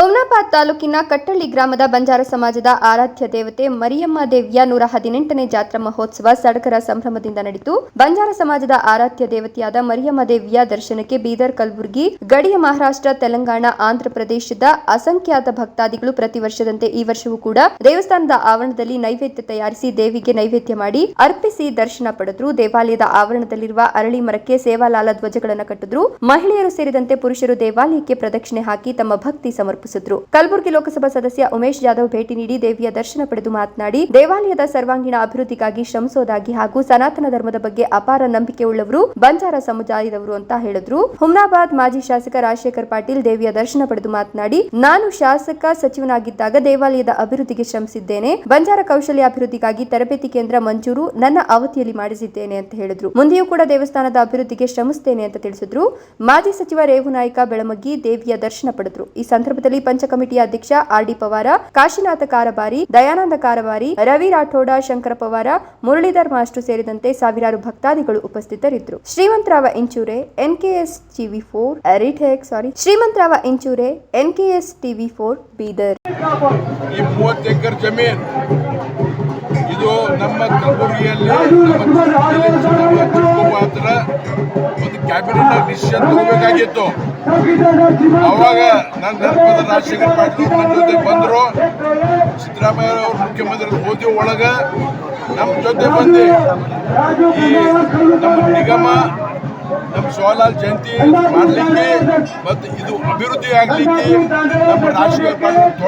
ಹುಮ್ನಾಬಾದ್ ತಾಲೂಕಿನ ಕಟ್ಟಳ್ಳಿ ಗ್ರಾಮದ ಬಂಜಾರ ಸಮಾಜದ ಆರಾಧ್ಯ ದೇವತೆ ಮರಿಯಮ್ಮ ದೇವಿಯ ನೂರ ಹದಿನೆಂಟನೇ ಜಾತ್ರಾ ಮಹೋತ್ಸವ ಸಡಗರ ಸಂಭ್ರಮದಿಂದ ನಡೆಯಿತು ಬಂಜಾರ ಸಮಾಜದ ಆರಾಧ್ಯ ದೇವತೆಯಾದ ಮರಿಯಮ್ಮ ದೇವಿಯ ದರ್ಶನಕ್ಕೆ ಬೀದರ್ ಕಲಬುರಗಿ, ಗಡಿಯ ಮಹಾರಾಷ್ಟ್ರ, ತೆಲಂಗಾಣ, ಆಂಧ್ರಪ್ರದೇಶದ ಅಸಂಖ್ಯಾತ ಭಕ್ತಾದಿಗಳು ಪ್ರತಿ ವರ್ಷದಂತೆ ಈ ವರ್ಷವೂ ಕೂಡ ದೇವಸ್ಥಾನದ ಆವರಣದಲ್ಲಿ ನೈವೇದ್ಯ ತಯಾರಿಸಿ ದೇವಿಗೆ ನೈವೇದ್ಯ ಮಾಡಿ ಅರ್ಪಿಸಿ ದರ್ಶನ ಪಡೆದ್ರು. ದೇವಾಲಯದ ಆವರಣದಲ್ಲಿರುವ ಅರಳಿ ಮರಕ್ಕೆ ಸೇವಾಲಾಲ ಧ್ವಜಗಳನ್ನು ಕಟ್ಟಿದ್ರು. ಮಹಿಳೆಯರು ಸೇರಿದಂತೆ ಪುರುಷರು ದೇವಾಲಯಕ್ಕೆ ಪ್ರದಕ್ಷಿಣೆ ಹಾಕಿ ತಮ್ಮ ಭಕ್ತಿ ಸಮರ್ಪಿಸಿದ್ರು. ಕಲಬುರಗಿ ಲೋಕಸಭಾ ಸದಸ್ಯ ಉಮೇಶ್ ಜಾಧವ್ ಭೇಟಿ ನೀಡಿ ದೇವಿಯ ದರ್ಶನ ಪಡೆದು ಮಾತನಾಡಿ, ದೇವಾಲಯದ ಸರ್ವಾಂಗೀಣ ಅಭಿವೃದ್ಧಿಗಾಗಿ ಶ್ರಮಿಸೋದಾಗಿ ಹಾಗೂ ಸನಾತನ ಧರ್ಮದ ಬಗ್ಗೆ ಅಪಾರ ನಂಬಿಕೆ ಉಳ್ಳವರು ಬಂಜಾರ ಸಮುದಾಯದವರು ಅಂತ ಹೇಳಿದ್ರು. ಹುಮ್ನಾಬಾದ್ ಮಾಜಿ ಶಾಸಕ ರಾಜಶೇಖರ್ ಪಾಟೀಲ್ ದೇವಿಯ ದರ್ಶನ ಪಡೆದು ಮಾತನಾಡಿ, ನಾನು ಶಾಸಕ ಸಚಿವನಾಗಿದ್ದಾಗ ದೇವಾಲಯದ ಅಭಿವೃದ್ಧಿಗೆ ಶ್ರಮಿಸಿದ್ದೇನೆ. ಬಂಜಾರ ಕೌಶಲ್ಯ ಅಭಿವೃದ್ಧಿಗಾಗಿ ತರಬೇತಿ ಕೇಂದ್ರ ಮಂಜೂರು ನನ್ನ ಅವಧಿಯಲ್ಲಿ ಮಾಡಿಸಿದ್ದೇನೆ ಅಂತ ಹೇಳಿದ್ರು. ಮುಂದೆಯೂ ಕೂಡ ದೇವಸ್ಥಾನದ ಅಭಿವೃದ್ಧಿಗೆ ಶ್ರಮಿಸುತ್ತೇನೆ ಅಂತ ತಿಳಿಸಿದ್ರು. ಮಾಜಿ ಸಚಿವ ರೇವುನಾಯ್ಕ ಬೆಳಮಗ್ಗಿ ದೇವಿಯ ದರ್ಶನ ಪಡೆದ್ರು. ಈ ಸಂದರ್ಭದಲ್ಲಿ ಪಂಚ ಕಮಿಟಿಯ ಅಧ್ಯಕ್ಷ R D Pawar, Kashinath Karabari, Dayanand Karabari, Ravi Rathod, Shankar Pawar, Muralidhar master ಸೇರಿದಂತೆ ಸಾವಿರಾರು ಭಕ್ತಾದಿಗಳು ಉಪಸ್ಥಿತರಿದ್ದರು. Shrimantrao Inchure N NKS TV four retake, sorry, Shrimantrao Inchure N NKS TV four Bidar. ಈ ಜಮೀನ್, ಇದು ನಮ್ಮ ಕಲಬುರಗಿಯಲ್ಲಿ ಕ್ಯಾಬಿನೆಟ್ ಡಿಸಿಷನ್ ತಗೋಬೇಕಾಗಿತ್ತು. ಅವಾಗ ನನ್ನ ನೆನಪದ ರಾಜಶೇಖರ್ ಪಾಟೀಲ್ ನನ್ನ ಜೊತೆ ಬಂದರು. ಸಿದ್ದರಾಮಯ್ಯ ಅವರು ಮುಖ್ಯಮಂತ್ರಿ ಮೋದಿ ಒಳಗ ನಮ್ಮ ಜೊತೆ ಬಂದು. ಈ ನಮ್ಮ ನಿಗಮ ನಮ್ಮ ಶಿವಲಾಲ್ ಜಯಂತಿ ಮಾಡಲಿಕ್ಕೆ ಮತ್ತು ಇದು ಅಭಿವೃದ್ಧಿ ಆಗಲಿಕ್ಕೆ ನಮ್ಮ ರಾಜಶೇಖರ್ ಪಾಟೀಲ್